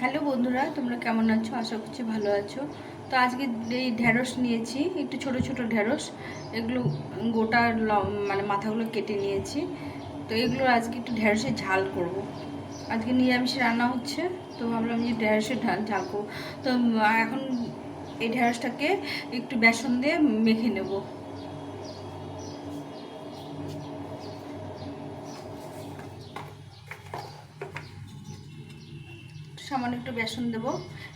Hello বন্ধুরা, তোমরা কেমন আছো? আশা করছি ভালো আছো। তো আজকে এই ঢ্যাঁড়স নিয়েছি, একটু ছোট ছোট ঢ্যাঁড়স এগুলো গোটা মানে মাথাগুলো কেটে নিয়েছি। তো এগুলো আজকে একটু ঢ্যাঁড়সের ঝাল করব। আজকে নিরামিষ রান্না হচ্ছে, তো ভাবলাম যে ঢ্যাঁড়সের ঢা- ঝাল করব। তো এখন এই ঢ্যাঁড়সটাকে একটু বেসন দিয়ে মেখে নেব সামান্য একটু বেসন দেব।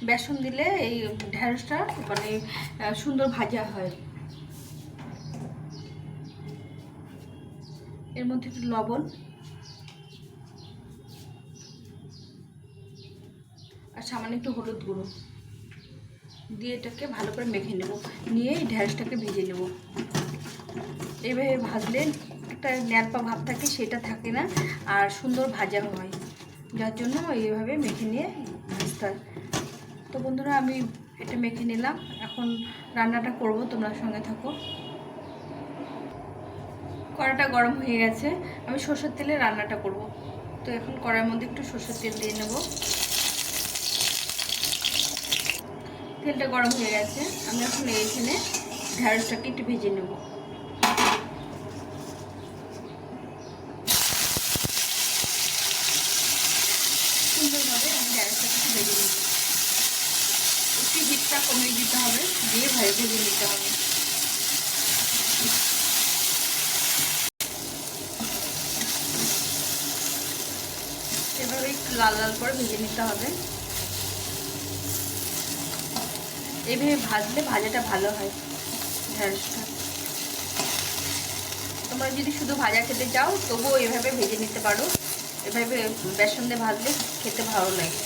বেসন দিলে এই ঢ্যাঁড়সটা মানে সুন্দর ভাজা হয়। এর মধ্যে একটু লবণ। আর সামান্য একটু হলুদ গুঁড়ো। দিয়ে এটাকে ভালো করে মেখে নেব। নিয়ে এই ঢ্যাঁড়সটাকে ভেজে নেব। এইভাবে ভাজলে একটা ন্যাপা ভাব থাকে, সেটা থাকে না। আর সুন্দর ভাজা হয়। যার জন্য এইভাবে মেখে নিয়ে হয় তো বন্ধুরা, আমি এটা মেখে নিলাম। এখন রান্নাটা করব, তোমরা সঙ্গে থাকো। কড়াটা গরম হয়ে গেছে। আমি সর্ষের তেলে রান্নাটা করব। তো এখন কড়ার মধ্যে একটু সর্ষের তেল দিয়ে নেব। তেলটা গরম হয়ে গেছে। আমি এখন এইখানে ঢ্যাঁড়সটাকে একটু ভেজে নেব সুন্দরভাবে আমি ঢ্যাঁড়সটাকে একটু ভেজে নেব একটু হিটটা কমিয়ে দিতে হবে, দিয়ে ভেজে নিতে হবে। এভাবে একটু লাল লাল করে ভেজে নিতে হবে। এভাবে ভাজলে ভাজাটা ভালো হয় ঢ্যাঁড়সটা তোমরা যদি শুধু ভাজা খেতে চাও, তবুও এভাবে ভেজে নিতে পারো। এভাবে বেসন দিয়ে ভাজলে খেতে ভালো লাগে।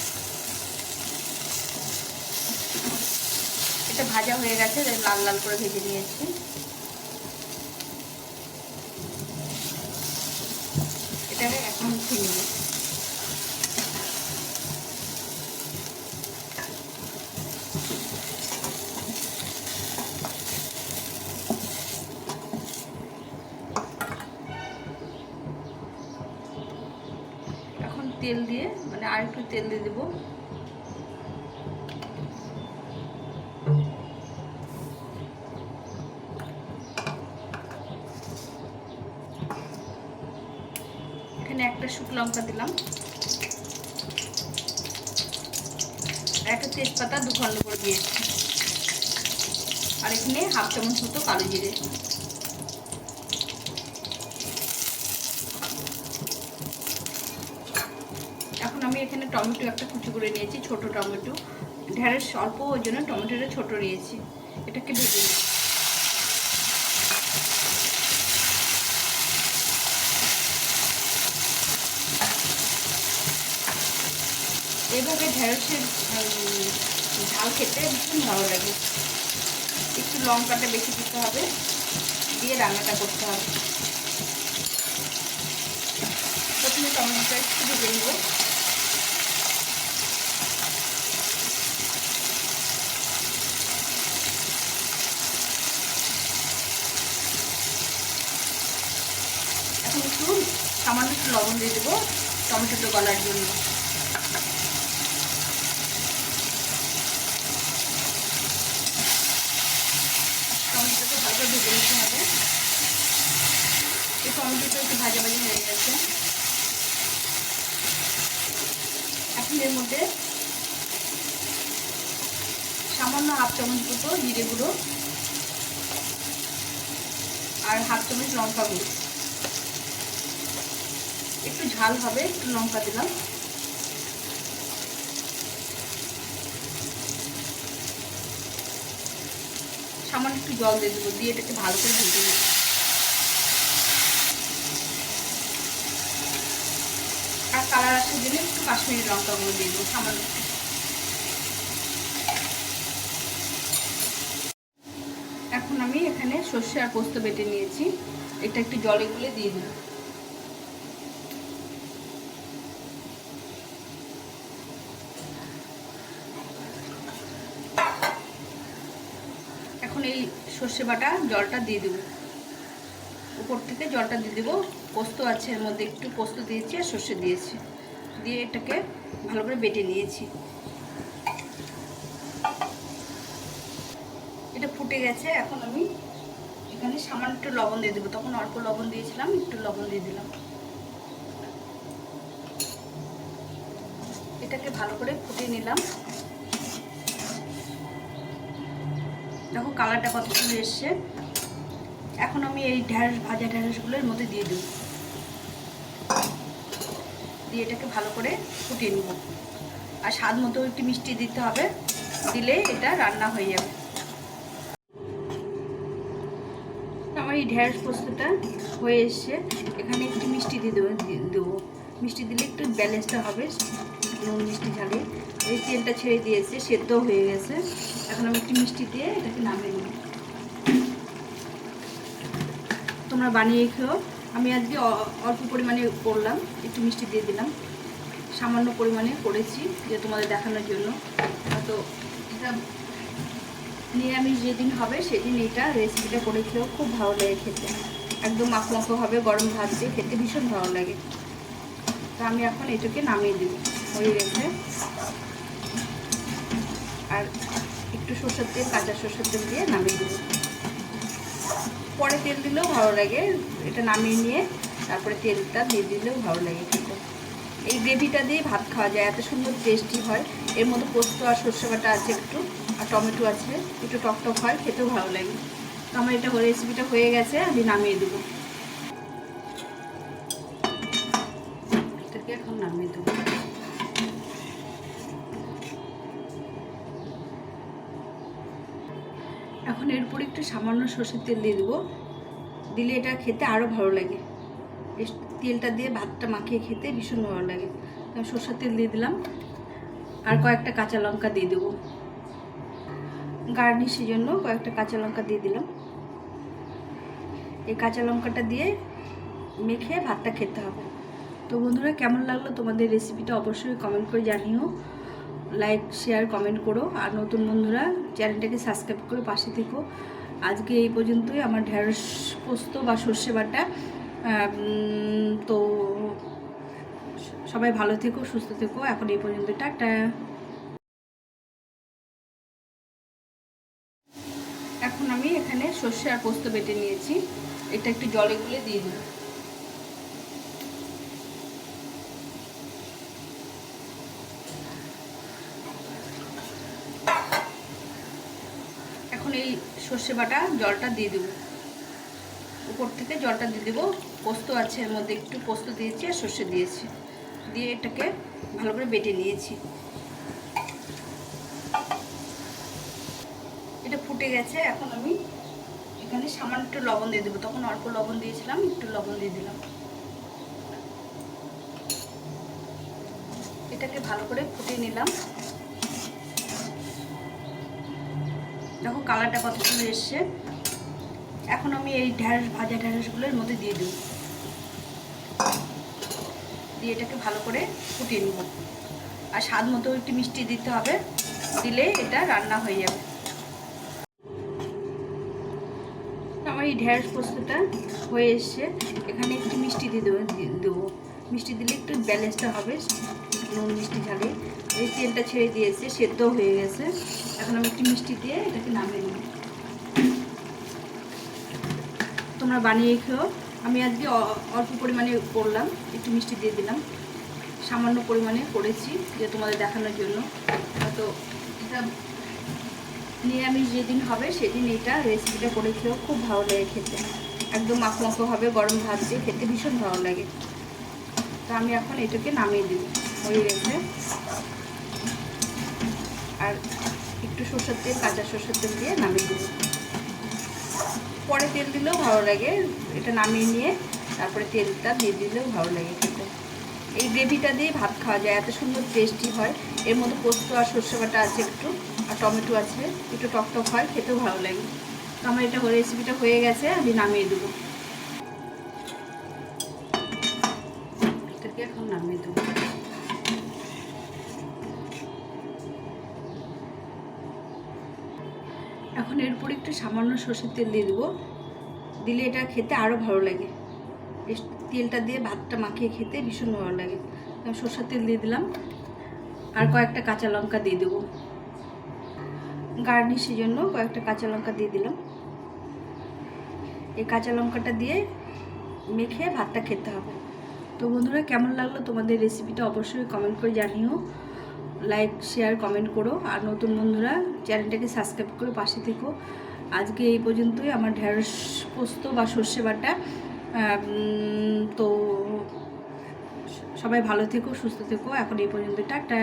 এটা ভাজা হয়ে গেছে লাল লাল করে ভেজে নিয়েছি। এটাকে এখন তেল দিয়ে মানে আর একটু তেল দিয়ে দেবো। এখানে একটা শুকনো লঙ্কা দিলাম। একটা তেজপাতা দু খণ্ড করে দিয়েছি। আর এখানে হাফ চামচ মতো কালো জিরে। এখন আমি এখানে টমেটো একটা কুচি করে নিয়েছি, ছোট টমেটো। ঢেঁড়স অল্প ওই জন্য টমেটোটা ছোট নিয়েছি। এটাকে ভেজে নিই এইভাবে ঢেঁড়সের ঝাল খেতে ভীষণ ভালো লাগে। একটু লঙ্কাটা বেশি দিতে হবে, দিয়ে রান্নাটা করতে হবে। প্রথমে টমেটোটা একটু ভেজে নেব। এখন একটু সামান্য একটু লবণ দিয়ে দেবো টমেটোটা গলার জন্য টমেটোটাকে ভালো করে ভেজে নিতে হবে টমেটোটা একটু ভাজা ভাজি হয়ে গেছে। এখন এর মধ্যে সামান্য হাফ চামচ মতো জিরে গুঁড়ো আর হাফ চামচ লঙ্কা গুঁড়ো। একটু ঝাল হবে, একটু লঙ্কা দিলাম। সামান্য একটু জল দিয়ে দেবো, দিয়ে এটাকে ভালো করে ভেজে নেব আর কালার আসার জন্য একটু কাশ্মীরি লঙ্কা দিয়ে দেবো, সামান্য। এখন আমি এখানে সর্ষে আর পোস্ত বেটে নিয়েছি। এটা একটু জলে গুলে দিয়ে দেবো। এখন এই সর্ষে বাটা জলটা দিয়ে দেবো। উপর থেকে জলটা দিয়ে দেবো। পোস্ত আছে এর মধ্যে একটু পোস্ত দিয়েছি আর সর্ষে দিয়েছি। দিয়ে এটাকে ভালো করে বেটে নিয়েছি। এটা ফুটে গেছে, এখন আমি এখানে সামান্য একটু লবণ দিয়ে দেবো। তখন অল্প লবণ দিয়েছিলাম, একটু লবণ দিয়ে দিলাম। এটাকে ভালো করে ফুটিয়ে নিলাম। দেখো কালারটা কত এসছে। এখন আমি এই ঢ্যাঁস ভাজা ঢেঁড়সগুলোর মধ্যে দিয়ে দিই দিয়ে এটাকে ভালো করে ফুটিয়ে নেব। আর স্বাদ মতো একটু মিষ্টি দিতে হবে দিলে এটা রান্না হয়ে যাবে। আমার এই ঢ্যাঁড়স পোস্তটা হয়ে এসছে। এখানে একটু মিষ্টি দিয়ে দেবো দেবো। মিষ্টি দিলে একটু ব্যালেন্সটা হবে, নুন, মিষ্টি ঝালে। এই তেলটা ছেড়ে দিয়েছে সেদ্ধ হয়ে গেছে। এখন আমি একটু মিষ্টি দিয়ে এটাকে নামিয়ে নেব। তোমরা বানিয়ে খেও আমি আজকে অল্প পরিমাণে করলাম, একটু মিষ্টি দিয়ে দিলাম। সামান্য পরিমাণে করেছি, যে তোমাদের দেখানোর জন্য। তো এটা নিরামিষ যেদিন হবে, সেদিন এটা রেসিপিটা করে খেয়েও খুব ভালো লাগে খেতে। একদম মাখো মাখো হবে, গরম ভাত দিয়ে খেতে ভীষণ ভালো লাগে। তো আমি এখন এটাকে নামিয়ে দেবো, হয়ে গেছে। আর একটু সর্ষের তেল, কাঁচা সর্ষের তেল দিয়ে নামিয়ে দেবো। পরে তেল দিলেও ভালো লাগে। এটা নামিয়ে নিয়ে তারপরে তেলটা দিয়ে দিলেও ভালো লাগে খেতে। এই গ্রেভিটা দিয়ে ভাত খাওয়া যায়, এত সুন্দর টেস্টি হয়। এর মধ্যে পোস্ত আর সর্ষে বাটা আছে একটু, আর টমেটো আছে, একটু টক টক হয়, খেতেও ভালো লাগে। তো আমার এটা রেসিপিটা হয়ে গেছে, আমি নামিয়ে দেবো। এটাকে এখন নামিয়ে দেবো। এরপর একটু সামান্য সর্ষের তেল দিয়ে দেবো। দিলে এটা খেতে আরও ভালো লাগে। তেলটা দিয়ে ভাতটা মাখিয়ে খেতে ভীষণ ভালো লাগে। সর্ষের তেল দিয়ে দিলাম। আর কয়েকটা কাঁচা লঙ্কা দিয়ে দেবো। গার্নিশের জন্য কয়েকটা কাঁচা লঙ্কা দিয়ে দিলাম। এই কাঁচা লঙ্কাটা দিয়ে মেখে ভাতটা খেতে হবে। তো বন্ধুরা, কেমন লাগল তোমাদের রেসিপিটা অবশ্যই কমেন্ট করে জানিও। লাইক শেয়ার কমেন্ট করো। আর নতুন বন্ধুরা, চ্যানেলটাকে সাবস্ক্রাইব করে পাশে থেকো। আজকে এই পর্যন্তই। আমার ঢেঁড়স পোস্ত বা সর্ষে বাটা তো সবাই ভালো থেকো, সুস্থ থেকো। এখন এই পর্যন্ত টাটা। এখন আমি এখানে সর্ষে আর পোস্ত বেটে নিয়েছি। এটা একটু জলে গুলে দিয়ে দিই এখন এই সর্ষে বাটা, জলটা দিয়ে দেবো। উপর থেকে জলটা দিয়ে দেবো। পোস্ত আছে এর মধ্যে, একটু পোস্ত দিয়েছি আর সর্ষে দিয়েছি। দিয়ে এটাকে ভালো করে বেটে নিয়েছি। এটা ফুটে গেছে, এখন আমি এখানে সামান্য একটু লবণ দিয়ে দেবো। তখন অল্প লবণ দিয়েছিলাম, একটু লবণ দিয়ে দিলাম। এটাকে ভালো করে ফুটিয়ে নিলাম। দেখো কালারটা কত সুন্দর এসছে। এখন আমি এই ঢ্যাঁড়স ভাজা ঢ্যাঁড়সগুলো এর মধ্যে দিয়ে দেবো। দিয়ে এটাকে ভালো করে ফুটিয়ে নেব। আর স্বাদ মতো একটু মিষ্টি দিতে হবে, দিলে এটা রান্না হয়ে যাবে। আমার এই ঢ্যাঁড়স পোস্তটা হয়ে এসছে। এখানে একটু মিষ্টি দিয়ে দেবো দেবো। মিষ্টি দিলে একটু ব্যালেন্সটা হবে। নুন মিষ্টি ঝালে এই তেলটা ছেড়ে দিয়েছে, সেদ্ধ হয়ে গেছে। এখন আমি একটু মিষ্টি দিয়ে এটাকে নামিয়ে নিই তোমরা বানিয়ে খেও। আমি আজকে অল্প পরিমাণে করলাম, একটু মিষ্টি দিয়ে দিলাম। সামান্য পরিমাণে করেছি, যে তোমাদের দেখানোর জন্য। তো এটা নিরামিষ যেদিন হবে, সেদিন এটা রেসিপিটা করে খেয়েও খুব ভালো লাগে খেতে। একদম মাখো মাখো হবে গরম ভাত দিয়ে খেতে ভীষণ ভালো লাগে। তো আমি এখন এটাকে নামিয়ে দিব হয়ে গেছে। আর একটু সর্ষের তেল, কাঁচা সর্ষের তেল দিয়ে নামিয়ে দেবো। পরে তেল দিলেও ভালো লাগে। এটা নামিয়ে নিয়ে তারপরে তেলটা দিয়ে দিলেও ভালো লাগে খেতে। এই গ্রেভিটা দিয়ে ভাত খাওয়া যায়, এত সুন্দর টেস্টি হয়। এর মধ্যে পোস্ত আর সর্ষে বাটা আছে একটু, আর টমেটো আছে, একটু টক টক হয়, খেতেও ভালো লাগে। তো আমার এটা রেসিপিটা হয়ে গেছে, আমি নামিয়ে দেবো এটাকে এখন নামিয়ে দেবো এখন এরপর একটু সামান্য সর্ষের তেল দিয়ে দেবো। দিলে এটা খেতে আরও ভালো লাগে। তেলটা দিয়ে ভাতটা মাখিয়ে খেতে ভীষণ ভালো লাগে। সর্ষের তেল দিয়ে দিলাম। আর কয়েকটা কাঁচা লঙ্কা দিয়ে দেবো। গার্নিশের জন্য কয়েকটা কাঁচা লঙ্কা দিয়ে দিলাম। এই কাঁচা লঙ্কাটা দিয়ে মেখে ভাতটা খেতে হবে। তো বন্ধুরা, কেমন লাগল তোমাদের রেসিপিটা অবশ্যই কমেন্ট করে জানিও। লাইক শেয়ার কমেন্ট করো। আর নতুন বন্ধুরা চ্যানেলটাকে সাবস্ক্রাইব করে পাশে থেকো। আজকে এই পর্যন্তই। আমার ঢ্যাঁড়স পোস্ত বা সর্ষে বাটা তো সবাই ভালো থেকো, সুস্থ থেকো। এখন এই পর্যন্ত টাটা।